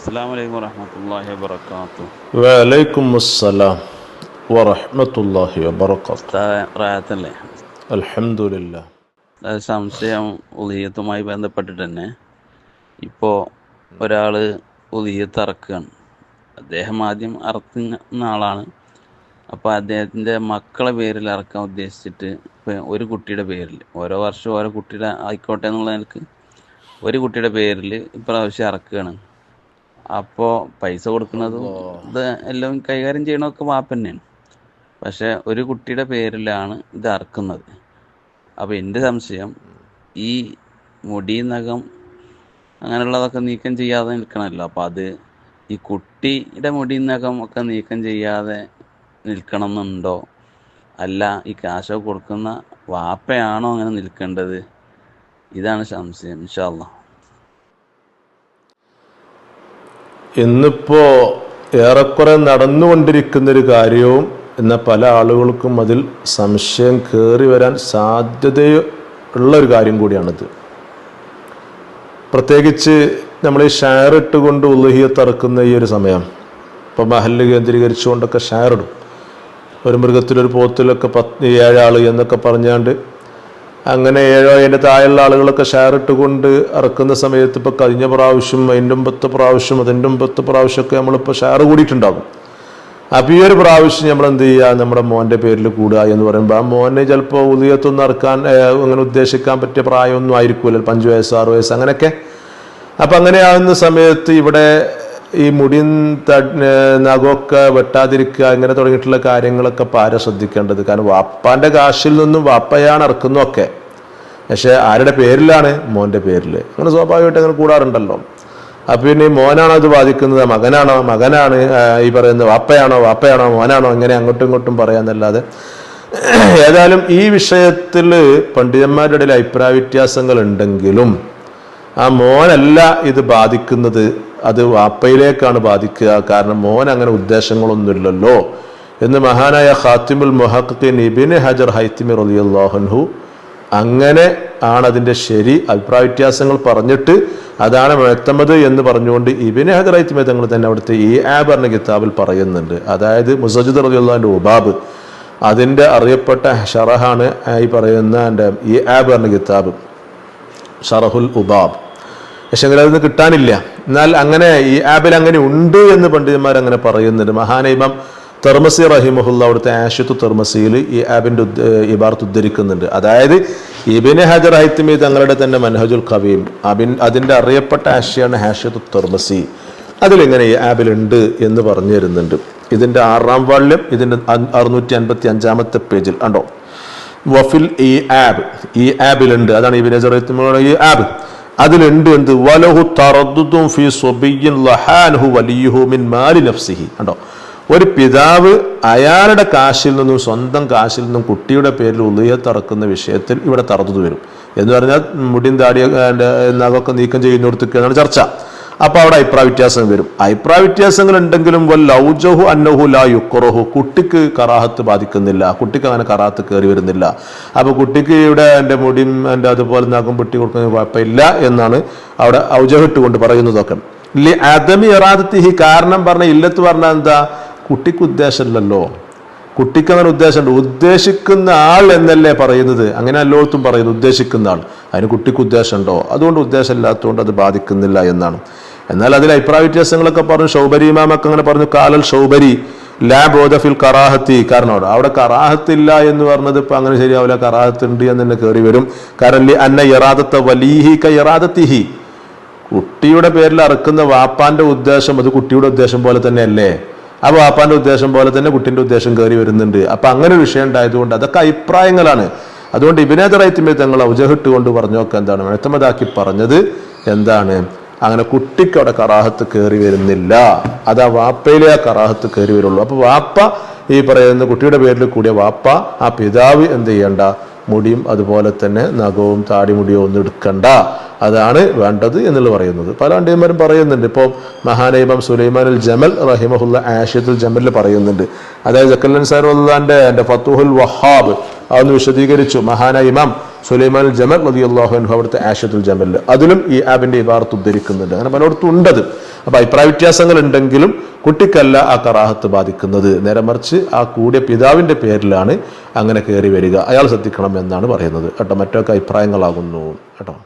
അസ്സാം വലൈക്കും വറഹമത്തല്ലാഹി വാബർക്കാത്തു വലൈക്കും അസ്സലാം വറഹ്മത്തുള്ളാഹി വബറകാത്ത്. പ്രായത്തല്ലേ അൽഹംദുലില്ലാ. സംശയം ഉദീയത്തുമായി ബന്ധപ്പെട്ടിട്ട് തന്നെ ഇപ്പോൾ ഒരാൾ ഉദീയത്ത് ഇറക്കുകയാണ് അദ്ദേഹം ആദ്യം അറക്കുന്ന ആളാണ്. അപ്പോൾ അദ്ദേഹത്തിന്റെ മക്കളെ പേരിൽ ഇറക്കാൻ ഉദ്ദേശിച്ചിട്ട് ഇപ്പം ഒരു കുട്ടിയുടെ പേരിൽ ഓരോ വർഷം ഓരോ കുട്ടിയുടെ ആയിക്കോട്ടെ എന്നുള്ള നിലയ്ക്ക് ഒരു കുട്ടിയുടെ പേരിൽ ഇപ്രാവശ്യം ഇറക്കുകയാണ് അപ്പോൾ പൈസ കൊടുക്കുന്നതും ഇത് എല്ലാം കൈകാര്യം ചെയ്യണമൊക്കെ വാപ്പ തന്നെയാണ്. പക്ഷെ ഒരു കുട്ടിയുടെ പേരിലാണ് ഇത് അറക്കുന്നത്. അപ്പോൾ എന്റെ സംശയം ഈ മുടി നഖം അങ്ങനെയുള്ളതൊക്കെ നീക്കം ചെയ്യാതെ നിൽക്കണമല്ലോ. അപ്പോൾ അത് ഈ കുട്ടിയുടെ മുടി നഖം ഒക്കെ നീക്കം ചെയ്യാതെ നിൽക്കണം എന്നുണ്ടോ അല്ല ഈ കാശ് കൊടുക്കുന്ന വാപ്പയാണോ അങ്ങനെ നിൽക്കേണ്ടത്? ഇതാണ് സംശയം ഇൻഷാല്ലാ ഇന്നിപ്പോ ഏറെക്കുറെ നടന്നുകൊണ്ടിരിക്കുന്ന ഒരു കാര്യവും എന്ന പല ആളുകൾക്കും അതിൽ സംശയം കയറി വരാൻ സാധ്യതയുള്ള ഒരു കാര്യം കൂടിയാണിത്. പ്രത്യേകിച്ച് നമ്മൾ ഈ ഷെയർ ഇട്ടുകൊണ്ട് തറക്കുന്ന ഈ ഒരു സമയം. ഇപ്പം മഹൽ കേന്ദ്രീകരിച്ചുകൊണ്ടൊക്കെ ഷെയർ ഇടും. ഒരു മൃഗത്തിലൊരു പോത്തിലൊക്കെ പത്ത് ഏഴാൾ എന്നൊക്കെ പറഞ്ഞാണ്ട് അങ്ങനെ ഏഴോ അതിന്റെ താഴെയുള്ള ആളുകളൊക്കെ ഷെയർ ഇട്ടുകൊണ്ട് ഇറക്കുന്ന സമയത്ത് ഇപ്പോൾ കഴിഞ്ഞ പ്രാവശ്യം അതിന്റെ മുമ്പത്തെ പ്രാവശ്യം അതിന്റെ മുമ്പത്തെ പ്രാവശ്യമൊക്കെ നമ്മളിപ്പോൾ ഷെയർ കൂടിയിട്ടുണ്ടാകും. അപ്പോൾ ഈ ഒരു പ്രാവശ്യം നമ്മൾ എന്ത് ചെയ്യുക? നമ്മുടെ മോന്റെ പേരിൽ കൂടുക എന്ന് പറയുമ്പോൾ ആ മോനെ ചിലപ്പോൾ ഉദയത്തൊന്നും ഇറക്കാൻ അങ്ങനെ ഉദ്ദേശിക്കാൻ പറ്റിയ പ്രായമൊന്നും ആയിരിക്കുമല്ലോ അഞ്ച് വയസ്സ് ആറ് വയസ്സ് അങ്ങനെയൊക്കെ. അപ്പം അങ്ങനെയാകുന്ന സമയത്ത് ഇവിടെ ഈ മുടിയും നഖമൊക്കെ വെട്ടാതിരിക്കുക ഇങ്ങനെ തുടങ്ങിയിട്ടുള്ള കാര്യങ്ങളൊക്കെ പാര ശ്രദ്ധിക്കേണ്ടത്? കാരണം വാപ്പാന്റെ കാശിൽ നിന്നും വാപ്പയാണ് ഇറക്കുന്നതൊക്കെ. പക്ഷേ ആരുടെ പേരിലാണ്? മോന്റെ പേരിൽ അങ്ങനെ സ്വാഭാവികമായിട്ട് അങ്ങനെ കൂടാറുണ്ടല്ലോ. അപ്പം പിന്നെ മോനാണോ ഇത് ബാധിക്കുന്നത്? മകനാണോ? മകനാണ് ഈ പറയുന്നത് വാപ്പയാണോ? വാപ്പയാണോ? മോനാണോ? ഇങ്ങനെ അങ്ങോട്ടും ഇങ്ങോട്ടും പറയാന്നല്ലാതെ. ഏതായാലും ഈ വിഷയത്തിൽ പണ്ഡിതന്മാരുടെ ഇടയിൽ അഭിപ്രായ വ്യത്യാസങ്ങൾ ഉണ്ടെങ്കിലും ആ മോനല്ല ഇത് ബാധിക്കുന്നത്. അത് വാപ്പയിലേക്കാണ് ബാധിക്കുക. കാരണം മോൻ അങ്ങനെ ഉദ്ദേശങ്ങളൊന്നുമില്ലല്ലോ എന്ന് മഹാനായ ഖാത്തിമുൽ മുഹഖിൻ ഇബിന് ഹജർ ഹൈത്തിമിർ റളിയല്ലാഹുൻഹു അങ്ങനെ ആണ് അതിന്റെ ശരി അഭിപ്രായ വ്യത്യാസങ്ങൾ പറഞ്ഞിട്ട് അതാണ് വ്യക്തമത് എന്ന് പറഞ്ഞുകൊണ്ട് ഇബിന് ഹജർ ഹൈത്തിമെ തങ്ങൾ തന്നെ അവിടുത്തെ ഈ ആബ് കിതാബിൽ പറയുന്നുണ്ട്. അതായത് മുസജിദ് റളിയല്ലാഹുവിന്റെ ഉബാബ് അതിന്റെ അറിയപ്പെട്ട ഷറഹാണ് ഈ പറയുന്ന ഈ ആബ് കിതാബ്. ഷറഹുൽ ഉബാബ്. പക്ഷെ എങ്കിൽ അതൊന്നും കിട്ടാനില്ല. എന്നാൽ അങ്ങനെ ഈ ആപ്പിൽ അങ്ങനെ ഉണ്ട് എന്ന് പണ്ഡിതന്മാർ അങ്ങനെ പറയുന്നുണ്ട്. മഹാനൈമം തെർമസി റഹിമഹുല്ല അവിടുത്തെ ആഷത്തു തെർമസിയിൽ ഈ ഉദ്ധ- ഇബാർത്ത് ഉദ്ധരിക്കുന്നുണ്ട്. അതായത് ഇബിന് ഹജർ ഹൈത്തിമി തങ്ങളുടെ തന്നെ മനഹജുൽ കവീം അബിൻ അതിന്റെ അറിയപ്പെട്ട ആശയാണ് ഹാഷത്തു തെർമസി. അതിലിങ്ങനെ ഈ ആബിലുണ്ട് എന്ന് പറഞ്ഞു തരുന്നുണ്ട്. ഇതിന്റെ ആറാം വാള്യം ഇതിന്റെ അറുന്നൂറ്റി അൻപത്തി അഞ്ചാമത്തെ പേജിൽ ഉണ്ടോ വഫിൽ ഈ ആബ്. ഈ ആബിലുണ്ട്. അതാണ് ഈ വിനജറത്തുള്ള ഈ ആബ്. അതിലുണ്ട് എന്ത്? വലഹു തറദ്ദും ഫി സ്വബിയിൻ ലഹാൻഹു വലിയുഹു മിൻ മാലി നഫ്സിഹി. കണ്ടോ? ഒരു പിതാവ് അയാളുടെ കാശിൽ നിന്നും സ്വന്തം കാശിൽ നിന്നും കുട്ടിയുടെ പേരിൽ ഉദയത്തിറക്കുന്ന വിഷയത്തിൽ ഇവിടെ തറദ്ദുത് വരും. എന്ന് പറഞ്ഞാൽ മുടിയും താടിയ നഖമൊക്കെ നീക്കം ചെയ്യുന്നിടത്തൊക്കെയാണ് ചർച്ച. അപ്പൊ അവിടെ അഭിപ്രായ വ്യത്യാസം വരും. അഭിപ്രായ വ്യത്യാസങ്ങൾ ഉണ്ടെങ്കിലും ലൗജഹു അന്നഹു ലാ യുക്കുറഹു കുട്ടിക്ക് കറാഹത്ത് ബാധിക്കുന്നില്ല. കുട്ടിക്ക് അങ്ങനെ കറാഹത്ത് കയറി വരുന്നില്ല. അപ്പോൾ കുട്ടിക്ക് ഇവിടെ എന്റെ മുടിയും എന്റെ അതുപോലെ നഖം പൊട്ടി കൊടുക്കുന്ന കുഴപ്പമില്ല എന്നാണ് അവിടെ ഔജഹിട്ട് കൊണ്ട് പറയുന്നതൊക്കെ. അതമി അദമി ഇറാദത്തിഹി കാരണം പറഞ്ഞ ഇല്ലത്ത് പറഞ്ഞാൽ എന്താ? കുട്ടിക്ക് ഉദ്ദേശമില്ലല്ലോ. കുട്ടിക്ക് അങ്ങനെ ഉദ്ദേശമുണ്ട്. ഉദ്ദേശിക്കുന്ന ആൾ എന്നല്ലേ പറയുന്നത്? അങ്ങനെ എല്ലായിടത്തും പറയുന്നത് ഉദ്ദേശിക്കുന്ന ആൾ. അതിന് കുട്ടിക്ക് ഉദ്ദേശമുണ്ടോ? അതുകൊണ്ട് ഉദ്ദേശമില്ലാത്തതുകൊണ്ട് അത് ബാധിക്കുന്നില്ല എന്നാണ്. എന്നാൽ അതിൽ അഭിപ്രായ വ്യത്യാസങ്ങളൊക്കെ പറഞ്ഞു. ഷൗബരി ഇമാമൊക്കെ അങ്ങനെ പറഞ്ഞു കാലൽ ഷൗബരി ലാ ബോധഫിൽ കറാഹത്തി കാരണം അവിടെ അവിടെ കറാഹത്തില്ല എന്ന് പറഞ്ഞത് ഇപ്പൊ അങ്ങനെ ശരിയാവില്ല. കറാഹത്ത് ഉണ്ട് എന്ന് തന്നെ കയറി വരും. കാരണം അന്ന ഇറാദത്തെ വലീഹി ക ഇറാദത്തിഹി. കുട്ടിയുടെ പേരിൽ അറക്കുന്ന വാപ്പാന്റെ ഉദ്ദേശം അത് കുട്ടിയുടെ ഉദ്ദേശം പോലെ തന്നെയല്ലേ? ആ വാപ്പാന്റെ ഉദ്ദേശം പോലെ തന്നെ കുട്ടിന്റെ ഉദ്ദേശം കയറി വരുന്നുണ്ട്. അപ്പൊ അങ്ങനെ ഒരു വിഷയം ഉണ്ടായതുകൊണ്ട് അതൊക്കെ അഭിപ്രായങ്ങളാണ്. അതുകൊണ്ട് ഇബിനേതറൈത്തിമേ തങ്ങൾ ഔജഹിട്ട് കൊണ്ട് പറഞ്ഞൊക്കെ എന്താണ് മെഴുത്തമതാക്കി പറഞ്ഞത്. എന്താണ്? അങ്ങനെ കുട്ടിക്ക് അവിടെ കറാഹത്ത് കയറി വരുന്നില്ല. അത് ആ വാപ്പയിലെ ആ കറാഹത്ത് കയറി വരുള്ളൂ. അപ്പൊ വാപ്പ ഈ പറയുന്ന കുട്ടിയുടെ പേരിൽ കൂടിയ വാപ്പ ആ പിതാവ് എന്ത് ചെയ്യണ്ട? മുടിയും അതുപോലെ തന്നെ നഖവും താടിമുടിയോ ഒന്നും എടുക്കണ്ട. അതാണ് വേണ്ടത് എന്നുള്ള പറയുന്നത്. പല അണ്ടിയന്മാരും പറയുന്നുണ്ട്. ഇപ്പോൾ മഹാനൈബം സുലൈമാൻ അൽ ജമൽ റഹിമഹുല്ല ആഷിദുൽ ജമലിൽ പറയുന്നുണ്ട്. അതായത് ജക്കല്ലൻ സാറുല്ലാന്റെ എന്റെ ഫത്തുഹുൽ വഹാബ് അതൊന്ന് വിശദീകരിച്ചു. മഹാന ഇമാം സുലൈമാൻ ജമൽ അള്ളാഹു അൻഹു അവിടുത്തെ ആഷത്തുൽ ജമലിൽ അതിലും ഈ ആബിന്റെ ഇബാർത്ത് ഉദ്ധരിക്കുന്നുണ്ട്. അങ്ങനെ പലയിടത്തും ഉണ്ടത്. അപ്പൊ അഭിപ്രായ വ്യത്യാസങ്ങൾ ഉണ്ടെങ്കിലും കുട്ടിക്കല്ല ആ കറാഹത്ത് ബാധിക്കുന്നത്. നേരെ മറിച്ച് ആ കൂടിയ പിതാവിന്റെ പേരിലാണ് അങ്ങനെ കയറി വരിക. അയാൾ ശ്രദ്ധിക്കണം എന്നാണ് പറയുന്നത്. കേട്ടോ മറ്റൊക്കെ അഭിപ്രായങ്ങളാകുന്നു. കേട്ടോ.